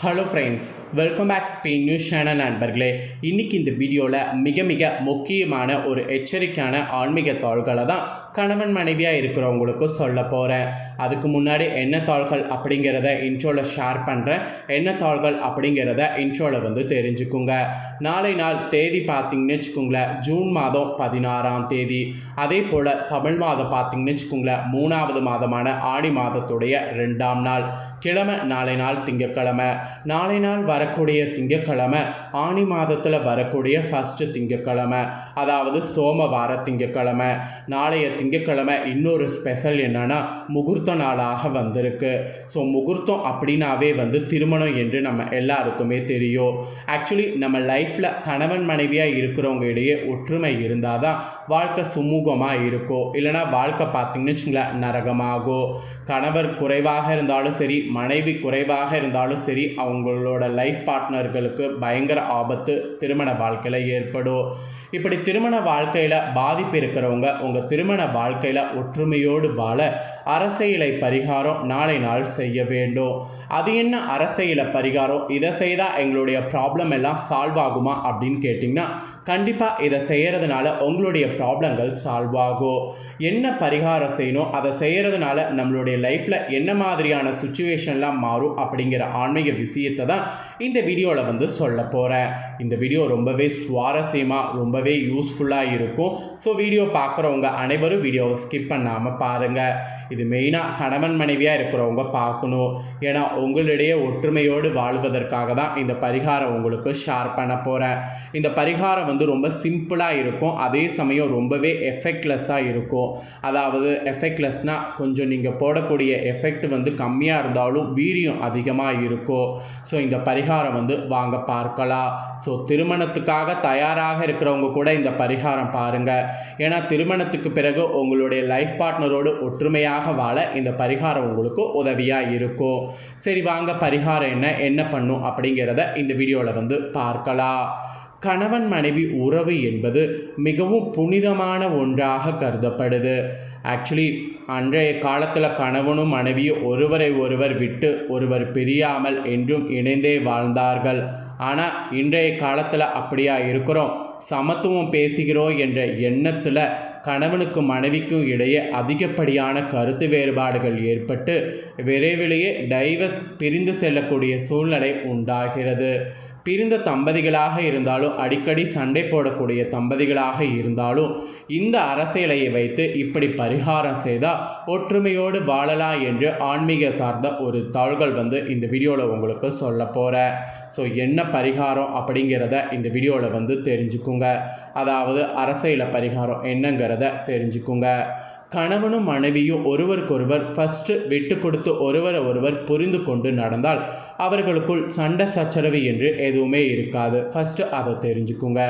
Hello friends welcome back Spain news channel நண்பர்களே. இன்றைக்கி இந்த வீடியோவில் மிக மிக முக்கியமான ஒரு எச்சரிக்கையான ஆன்மீக தாள்களை தான் கணவன் மனைவியாக இருக்கிறவங்களுக்கு சொல்ல போகிறேன் அதுக்கு முன்னாடி என்ன தாள்கள் அப்படிங்கிறத இன்ட்ரோவில் ஷேர் பண்ணுறேன் என்ன தாள்கள் அப்படிங்கிறத இன்ட்ரோவில் வந்து தெரிஞ்சுக்குங்க. நாளை நாள் தேதி பார்த்தீங்கன்னு வச்சுக்கோங்களேன் ஜூன் மாதம் பதினாறாம் தேதி. அதே போல் தமிழ் மாதம் பார்த்திங்கன்னு வச்சுக்கோங்களேன் மூணாவது மாதமான ஆடி மாதத்துடைய ரெண்டாம் நாள். கிழமை நாளை நாள் திங்கக்கிழமை நாளை நாள் வரக்கூடிய திங்கக்கிழமை ஆணி மாதத்தில் வரக்கூடிய ஃபஸ்ட்டு திங்கக்கிழமை அதாவது சோமவார திங்கக்கிழமை நாளைய திங்கக்கிழமை இன்னொரு ஸ்பெஷல் என்னென்னா முகூர்த்த நாளாக வந்திருக்கு. ஸோ முகூர்த்தம் அப்படின்னாவே வந்து திருமணம் என்று நம்ம எல்லாருக்குமே தெரியும். ஆக்சுவலி நம்ம லைஃப்பில் கணவன் மனைவியாக இருக்கிறவங்க இடையே ஒற்றுமை இருந்தால் தான் வாழ்க்கை சுமூகமாக இருக்கும். இல்லைனா வாழ்க்கை பார்த்திங்கன்னு வச்சுங்களேன் நரகமாகும். கணவர் குறைவாக இருந்தாலும் சரி மனைவி குறைவாக இருந்தாலும் சரி அவங்களோட லைஃப் பார்ட்னர்களுக்கு பயங்கர ஆபத்து திருமண வாழ்க்கையில் ஏற்படும். இப்படி திருமண வாழ்க்கையில் பாதிப்பு இருக்கிறவங்க உங்கள் திருமண வாழ்க்கையில் ஒற்றுமையோடு வாழ அரசியலை பரிகாரம் நாளை நாள் செய்ய வேண்டும். அது என்ன அரசியல பரிகாரம்? இதை செய்தால் எங்களுடைய ப்ராப்ளம் எல்லாம் சால்வ் ஆகுமா? அப்படின்னு கேட்டிங்கன்னா கண்டிப்பாக இதை செய்கிறதுனால உங்களுடைய ப்ராப்ளங்கள் சால்வ் ஆகும். என்ன பரிகாரம் செய்யணும்? அதை செய்கிறதுனால நம்மளுடைய லைஃப்பில் என்ன மாதிரியான சுச்சுவேஷன்லாம் மாறும் அப்படிங்கிற ஆன்மீக விஷயத்தை தான் இந்த வீடியோவில் வந்து சொல்ல போகிறேன் இந்த வீடியோ ரொம்பவே சுவாரஸ்யமாக ரொம்பவே யூஸ்ஃபுல்லாக இருக்கும். ஸோ வீடியோ பார்க்குறவங்க அனைவரும் வீடியோவை ஸ்கிப் பண்ணாமல் பாருங்கள் இது மெயினாக கணவன் மனைவியாக இருக்கிறவங்க பார்க்கணும் ஏன்னா உங்களிடையே ஒற்றுமையோடு வாழ்வதற்காக தான் இந்த பரிகாரம் உங்களுக்கு ஷேர் பண்ண போகிறேன் இந்த பரிகாரம் வந்து ரொம்ப சிம்பிளாக இருக்கும். அதே சமயம் ரொம்பவே எஃபெக்ட்லெஸ்ஸாக இருக்கும். அதாவது எஃபெக்ட்லெஸ்னால் கொஞ்சம் நீங்கள் போடக்கூடிய எஃபெக்ட் வந்து கம்மியாக இருந்தாலும் வீரியம் அதிகமாக இருக்கும். ஸோ இந்த பரிகாரம் பரிகாரம் வந்து வாங்க பார்க்கலாம். ஸோ திருமணத்துக்காக தயாராக இருக்கிறவங்க கூட இந்த பரிகாரம் பாருங்கள் ஏன்னா திருமணத்துக்கு பிறகு உங்களுடைய லைஃப் பார்ட்னரோடு ஒற்றுமையாக வாழ இந்த பரிகாரம் உங்களுக்கு உதவியாக இருக்கும். சரி வாங்க பரிகாரம் என்ன? என்ன பண்ணும்? அப்படிங்கிறத இந்த வீடியோவில் வந்து பார்க்கலாம். கணவன் மனைவி உறவு என்பது மிகவும் புனிதமான ஒன்றாக கருதப்படுது. ஆக்சுவலி அன்றைய காலத்தில் கணவனும் மனைவியும் ஒருவரை ஒருவர் விட்டு ஒருவர் பிரியாமல் என்றும் இணைந்தே வாழ்ந்தார்கள். ஆனால் இன்றைய காலத்தில் அப்படியா இருக்கிறோம்? சமத்துவம் பேசுகிறோம் என்ற எண்ணத்தில் கணவனுக்கும் மனைவிக்கும் இடையே அதிகப்படியான கருத்து வேறுபாடுகள் ஏற்பட்டு விரைவிலேயே டைவர்ஸ் பிரிந்து செல்லக்கூடிய சூழ்நிலை உண்டாகிறது. பிரிந்த தம்பதிகளாக இருந்தாலும் அடிக்கடி சண்டை போடக்கூடிய தம்பதிகளாக இருந்தாலும் இந்த அரசியலையை வைத்து இப்படி பரிகாரம் செய்தால் ஒற்றுமையோடு வாழலாம் என்று ஆன்மீக சார்ந்த ஒரு தாள்கள் வந்து இந்த வீடியோவில் உங்களுக்கு சொல்ல போகிறேன் ஸோ என்ன பரிகாரம் அப்படிங்கிறத இந்த வீடியோவில் வந்து தெரிஞ்சுக்குங்க. அதாவது அரசியலை பரிகாரம் என்னங்கிறத தெரிஞ்சுக்குங்க. கணவனும் மனைவியும் ஒருவருக்கொருவர் ஃபஸ்ட்டு விட்டு கொடுத்து ஒருவரை ஒருவர் புரிந்து கொண்டு நடந்தால் அவர்களுக்குள் சண்டை சச்சரவு என்று எதுவுமே இருக்காது. ஃபஸ்ட்டு அதை தெரிஞ்சுக்குங்க.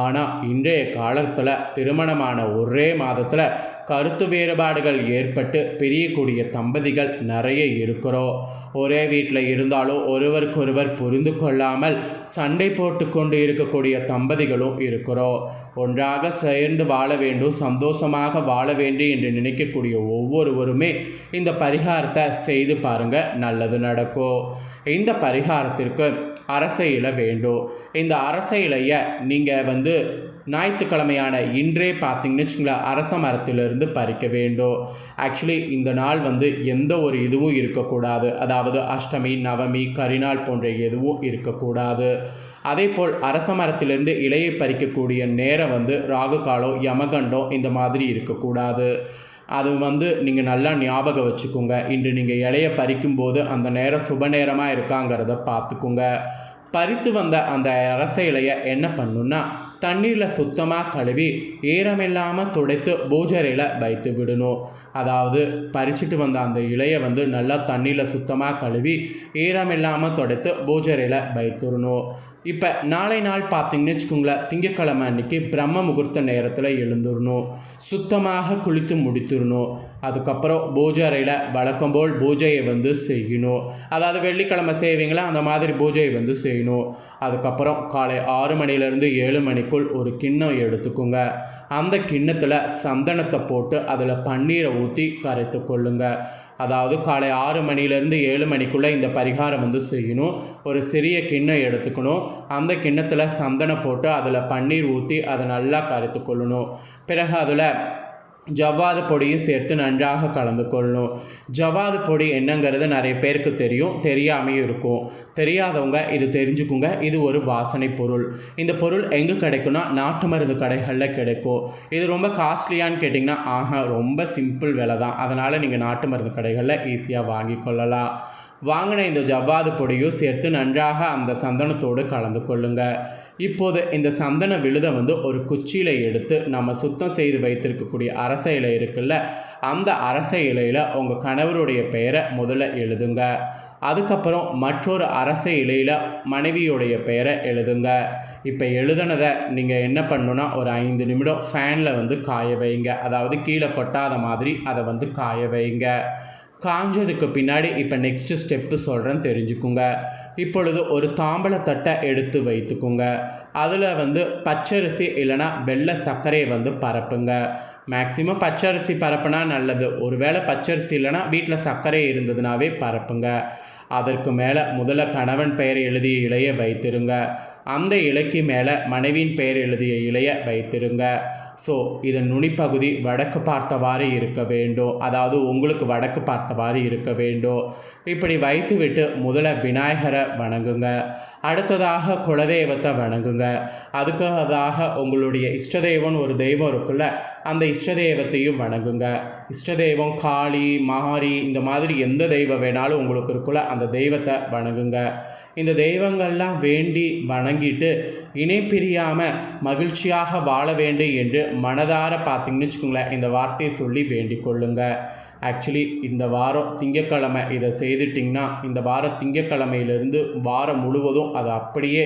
ஆனால் இன்றைய காலத்தில் திருமணமான ஒரே மாதத்தில் கருத்து வேறுபாடுகள் ஏற்பட்டு பிரியக்கூடிய தம்பதிகள் நிறைய இருக்கிறோம் ஒரே வீட்டில் இருந்தாலும் ஒருவருக்கொருவர் புரிந்து கொள்ளாமல் சண்டை போட்டு கொண்டு இருக்கக்கூடிய தம்பதிகளும் இருக்கிறோம் ஒன்றாக சேர்ந்து வாழ வேண்டும் சந்தோஷமாக வாழ வேண்டும் என்று நினைக்கக்கூடிய ஒவ்வொருவருமே இந்த பரிகாரத்தை செய்து பாருங்க நல்லது நடக்கும். இந்த பரிகாரத்திற்கு அரச இலை வேண்டும். இந்த அரச இலையை நீங்கள் வந்து ஞாயிற்றுக்கிழமையான இன்றே பார்த்தீங்கன்னு வச்சுங்களேன் அரச மரத்திலிருந்து பறிக்க வேண்டும். ஆக்சுவலி இந்த நாள் வந்து எந்த ஒரு இதுவும் இருக்கக்கூடாது. அதாவது அஷ்டமி நவமி கரிநாள் போன்ற எதுவும் இருக்கக்கூடாது. அதே போல் அரச மரத்திலிருந்து இலையை பறிக்கக்கூடிய நேரம் வந்து ராகு காலம் யமகண்டம் இந்த மாதிரி இருக்கக்கூடாது. அது வந்து நீங்கள் நல்லா ஞாபகம் வச்சுக்கோங்க. இன்று நீங்கள் இலையை பறிக்கும்போது அந்த நேரம் சுப நேரமாக இருக்காங்கிறத பார்த்துக்குங்க. பறித்து வந்த அந்த அரச இலையை என்ன பண்ணுன்னா தண்ணீரில் சுத்தமாக கழுவி ஈரமில்லாமல் துடைத்து பூஜரையில் வைத்து விடணும். அதாவது பறிச்சுட்டு வந்த அந்த இலையை வந்து நல்லா தண்ணியில் சுத்தமாக கழுவி ஈரமில்லாமல் துடைத்து பூஜரையில் வைத்துடணும். இப்போ நாளை நாள் பார்த்தீங்கன்னு வச்சுக்கோங்களேன் திங்கக்கிழமை அன்னைக்கு பிரம்ம முகூர்த்த நேரத்தில் எழுந்துடணும். சுத்தமாக குளித்து முடித்துடணும். அதுக்கப்புறம் பூஜை அறையில் வழக்கம் போல் பூஜையை வந்து செய்யணும். அதாவது வெள்ளிக்கிழமை செய்வீங்களா? அந்த மாதிரி பூஜையை வந்து செய்யணும். அதுக்கப்புறம் காலை ஆறு மணிலேருந்து ஏழு மணிக்குள் ஒரு கிண்ணம் எடுத்துக்கோங்க. அந்த கிண்ணத்தில் சந்தனத்தை போட்டு அதில் பன்னீரை ஊற்றி கரைத்து கொள்ளுங்க. அதாவது காலை ஆறு மணிலேருந்து ஏழு மணிக்குள்ளே இந்த பரிகாரம் வந்து செய்யணும். ஒரு சிறிய கிண்ணம் எடுத்துக்கணும். அந்த கிண்ணத்தில் சந்தனம் போட்டு அதில் பன்னீர் ஊற்றி அதை நல்லா கரைத்து கொள்ளணும். பிறகு அதில் ஜவ்வாது பொடியும் சேர்த்து நன்றாக கலந்து கொள்ளணும் ஜவ்வாது பொடி என்னங்கிறது நிறைய பேருக்கு தெரியும். தெரியாமையும் இருக்கும். தெரியாதவங்க இது தெரிஞ்சுக்குங்க. இது ஒரு வாசனை பொருள். இந்த பொருள் எங்கே கிடைக்கும்னா நாட்டு மருந்து கடைகளில் கிடைக்கும். இது ரொம்ப காஸ்ட்லியான்னு கேட்டிங்கன்னா ஆஹா ரொம்ப சிம்பிள் விலை தான். அதனால் நீங்கள் நாட்டு மருந்து கடைகளில் ஈஸியாக வாங்கி கொள்ளலாம். வாங்கின இந்த ஜவ்வாது பொடியும் சேர்த்து நன்றாக அந்த சந்தனத்தோடு கலந்து கொள்ளுங்கள் இப்போது இந்த சந்தன விழுதை வந்து ஒரு குச்சியில் எடுத்து நம்ம சுத்தம் செய்து வைத்திருக்கக்கூடிய அரச இலை இருக்குல்ல அந்த அரச இலையில் உங்கள் கணவருடைய பெயரை முதல்ல எழுதுங்க. அதுக்கப்புறம் மற்றொரு அரச இலையில் மனைவியுடைய பெயரை எழுதுங்க. இப்போ எழுதுனதை நீங்கள் என்ன பண்ணணுன்னா ஒரு ஐந்து நிமிடம் ஃபேனில் வந்து காய வைங்க. அதாவது கீழே கொட்டாத மாதிரி அதை வந்து காய வைங்க. காஞ்சதுக்கு பின்னாடி இப்போ நெக்ஸ்ட்டு ஸ்டெப்பு சொல்கிறேன்னு தெரிஞ்சுக்குங்க. இப்பொழுது ஒரு தாம்பழத்தட்டை எடுத்து வைத்துக்குங்க. அதில் வந்து பச்சரிசி இல்லைனா வெள்ளை சர்க்கரையை வந்து பரப்புங்க. மேக்ஸிமம் பச்சரிசி பரப்புனா நல்லது. ஒருவேளை பச்சரிசி இல்லைனா வீட்டில் சர்க்கரை இருந்ததுனாவே பரப்புங்க. அதற்கு மேலே முதல்ல கணவன் பெயர் எழுதிய இலையை வைத்திருங்க. அந்த இலைக்கு மேலே மனைவியின் பெயர் எழுதிய இலையை வைத்திருங்க. ஸோ இதன் நுனிப்பகுதி வடக்கு பார்த்தவாறு இருக்க வேண்டும். அதாவது உங்களுக்கு வடக்கு பார்த்தவாறு இருக்க வேண்டும். இப்படி வைத்துவிட்டு முதல்ல விநாயகரை வணங்குங்க. அடுத்ததாக குலதெய்வத்தை வணங்குங்க. அதுக்காக உங்களுடைய இஷ்ட தெய்வம்னு ஒரு தெய்வம் இருக்குல்ல அந்த இஷ்ட தெய்வத்தையும் வணங்குங்க. இஷ்ட தெய்வம் காளி மாரி இந்த மாதிரி எந்த தெய்வம் வேணாலும் உங்களுக்கு இருக்குல்ல அந்த தெய்வத்தை வணங்குங்க. இந்த தெய்வங்கள்லாம் வேண்டி வணங்கிட்டு இணை பிரியாமல் மகிழ்ச்சியாக வாழ வேண்டும் என்று மனதார பார்த்தீங்கன்னு வச்சுக்கோங்களேன் இந்த வார்த்தையை சொல்லி வேண்டிக் கொள்ளுங்கள் ஆக்சுவலி இந்த வாரம் திங்கக்கிழமை இதை செய்துட்டிங்கன்னா இந்த வாரம் திங்கக்கிழமையிலேருந்து வாரம் முழுவதும் அது அப்படியே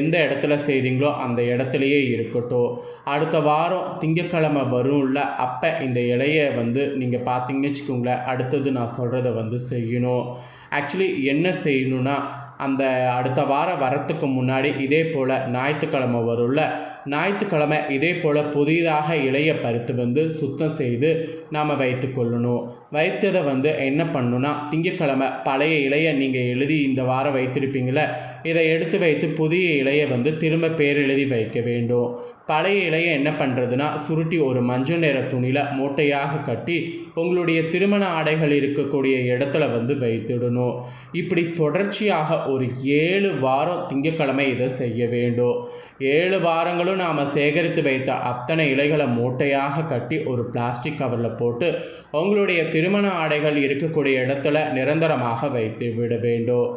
எந்த இடத்துல செய்தீங்களோ அந்த இடத்துலையே இருக்கட்டும். அடுத்த வாரம் திங்கக்கிழமை வரும்ல அப்போ இந்த இலையை வந்து நீங்கள் பார்த்தீங்கன்னு வச்சுக்கோங்களேன் அடுத்தது நான் சொல்கிறத வந்து செய்யணும். ஆக்சுவலி என்ன செய்யணுன்னா அந்த அடுத்த வாரம் வரத்துக்கு முன்னாடி இதே போல் ஞாயிற்றுக்கிழமை வரும்ல ஞாயிற்றுக்கிழமை இதே போல் புதிதாக இலையை பறித்து வந்து சுத்தம் செய்து நாம் வைத்து கொள்ளணும். வைத்ததை வந்து என்ன பண்ணணும்னா திங்கக்கிழமை பழைய இலையை நீங்கள் எழுதி இந்த வாரம் வைத்திருப்பீங்களே இதை எடுத்து வைத்து புதிய இலையை வந்து திரும்ப பேர் எழுதி வைக்க வேண்டும். பழைய இலையை என்ன பண்ணுறதுன்னா சுருட்டி ஒரு மஞ்சள் நிற துணியில் மூட்டையாக கட்டி உங்களுடைய திருமண ஆடைகள் இருக்கக்கூடிய இடத்துல வந்து வைத்துடணும். இப்படி தொடர்ச்சியாக ஒரு ஏழு வாரம் திங்கக்கிழமை இதை செய்ய வேண்டும். ஏழு வாரங்களும் நாம் சேகரித்து வைத்த அத்தனை இலைகளை மூட்டையாக கட்டி ஒரு பிளாஸ்டிக் கவரில் போட்டு உங்களுடைய திருமண ஆடைகள் இருக்கக்கூடிய இடத்துல நிரந்தரமாக வைத்து விட வேண்டும்.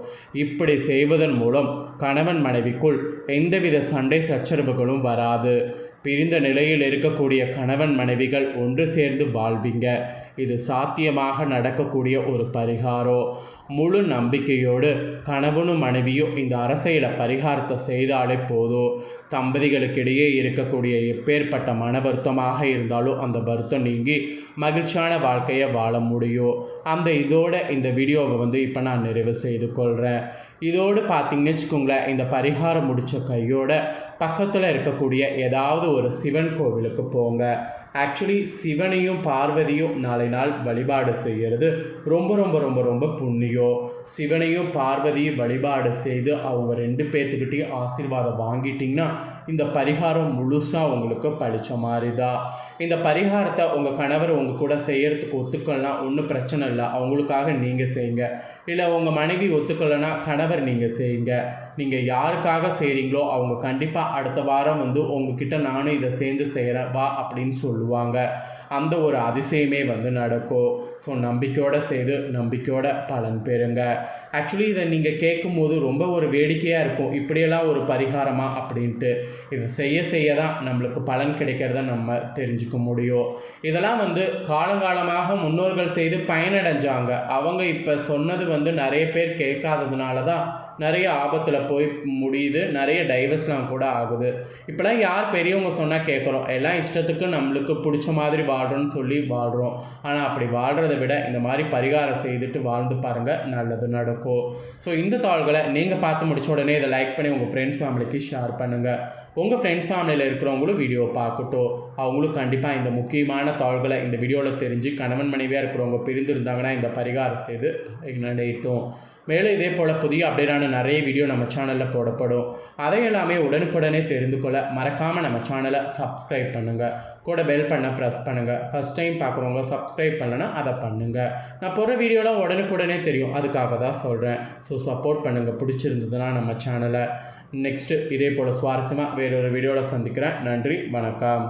இப்படி செய்வதன் மூலம் கணவன் மனைவிக்குள் எந்தவித சண்டை சச்சரவுகளும் வராது. பிரிந்த நிலையில் இருக்கக்கூடிய கணவன் மனைவிகள் ஒன்று சேர்ந்து வாழ்வீங்க. இது சாத்தியமாக நடக்கக்கூடிய ஒரு பரிகாரம் முழு நம்பிக்கையோடு கணவனும் மனைவியும் இந்த அரசியல பரிகாரத்தை செய்தாலே போதும். தம்பதிகளுக்கிடையே இருக்கக்கூடிய எப்பேற்பட்ட மன வருத்தமாக இருந்தாலும் அந்த வருத்தம் நீங்கி மகிழ்ச்சியான வாழ்க்கையை வாழ முடியும். அந்த இதோட இந்த வீடியோவை வந்து இப்போ நான் நிறைவு செய்து கொள்கிறேன் இதோடு பார்த்தீங்கன்னு வச்சுக்கோங்களேன் இந்த பரிகாரம் முடித்த கையோட பக்கத்தில் இருக்கக்கூடிய ஏதாவது ஒரு சிவன் கோவிலுக்கு போங்க. ஆக்சுவலி சிவனையும் பார்வதியும் நாளை நாள் வழிபாடு செய்கிறது ரொம்ப ரொம்ப ரொம்ப ரொம்ப புண்ணியம். சிவனையும் பார்வதியும் வழிபாடு செய்து அவங்க ரெண்டு பேர்த்துக்கிட்டையும் ஆசீர்வாதம் வாங்கிட்டிங்கன்னா இந்த பரிகாரம் முழுசாக உங்களுக்கு படித்த மாதிரி தான் இந்த பரிகாரத்தை உங்கள் கணவர் உங்கள் கூட செய்கிறதுக்கு ஒத்துக்கலாம் ஒன்றும் பிரச்சனை இல்லை. அவங்களுக்காக நீங்கள் செய்யுங்க. இல்லை உங்கள் மனைவி ஒத்துக்கலைன்னா கணவர் நீங்கள் செய்யுங்க. நீங்கள் யாருக்காக செய்கிறீங்களோ அவங்க கண்டிப்பாக அடுத்த வாரம் வந்து உங்ககிட்ட நானும் இதை சேர்ந்து செய்கிறேன் வா அப்படின்னு சொல்லுவாங்க. அந்த ஒரு அதிசயமே வந்து நடக்கும். ஸோ நம்பிக்கையோடு செய்து நம்பிக்கையோட பலன் பெறுங்க. ஆக்சுவலி இதை நீங்கள் கேட்கும்போது ரொம்ப ஒரு வேடிக்கையாக இருக்கும். இப்படியெல்லாம் ஒரு பரிகாரமாக அப்படின்ட்டு. இதை செய்ய செய்ய தான் நம்மளுக்கு பலன் கிடைக்கிறத நம்ம தெரிஞ்சுக்க முடியும். இதெல்லாம் வந்து காலங்காலமாக முன்னோர்கள் செய்து பயனடைஞ்சாங்க. அவங்க இப்போ சொன்னது வந்து நிறைய பேர் கேட்காததுனால தான் நிறைய ஆபத்தில் போய் முடியுது. நிறைய டைவர்ஸ்லாம் கூட ஆகுது. இப்போலாம் யார் பெரியவங்க சொன்னால் கேட்குறோம். எல்லாம் இஷ்டத்துக்கு நம்மளுக்கு பிடிச்ச மாதிரி வாழ்கிறோன்னு சொல்லி வாழ்கிறோம் ஆனால் அப்படி வாழ்கிறத விட இந்த மாதிரி பரிகாரம் செய்துட்டு வாழ்ந்து பாருங்கள் நல்லது நடக்கும். ஸோ இந்த தாள்களை நீங்கள் பார்த்து முடிச்ச உடனே இதை லைக் பண்ணி உங்கள் ஃப்ரெண்ட்ஸ் ஃபேமிலிக்கு ஷேர் பண்ணுங்கள் உங்கள் ஃப்ரெண்ட்ஸ் ஃபேமிலியில் இருக்கிறவங்களும் வீடியோ பார்க்கட்டும். அவங்களும் கண்டிப்பாக இந்த முக்கியமான தாள்களை இந்த வீடியோவில் தெரிஞ்சு கணவன் மனைவியாக இருக்கிறவங்க பிரிந்திருந்தாங்கன்னா இந்த பரிகாரம் செய்து நடையிட்டும் மேலே இதே போல் புதிய அப்டேட்டான நிறைய வீடியோ நம்ம சேனலில் போடப்படும். அதை எல்லாமே உடனுக்குடனே தெரிந்து கொள்ள மறக்காமல் நம்ம சேனலை சப்ஸ்கிரைப் பண்ணுங்கள் கூட பெல் பண்ண ப்ரெஸ் பண்ணுங்கள் ஃபஸ்ட் டைம் பார்க்குறவங்க சப்ஸ்கிரைப் பண்ணலன்னா அதை பண்ணுங்கள் நான் போடுற வீடியோலாம் உடனுக்குடனே தெரியும். அதுக்காக தான் சொல்கிறேன் ஸோ சப்போர்ட் பண்ணுங்கள் பிடிச்சிருந்ததுன்னா நம்ம சேனலை நெக்ஸ்ட்டு இதே போல் சுவாரஸ்யமாக வேறொரு வீடியோவில் சந்திக்கிறேன். நன்றி. வணக்கம்.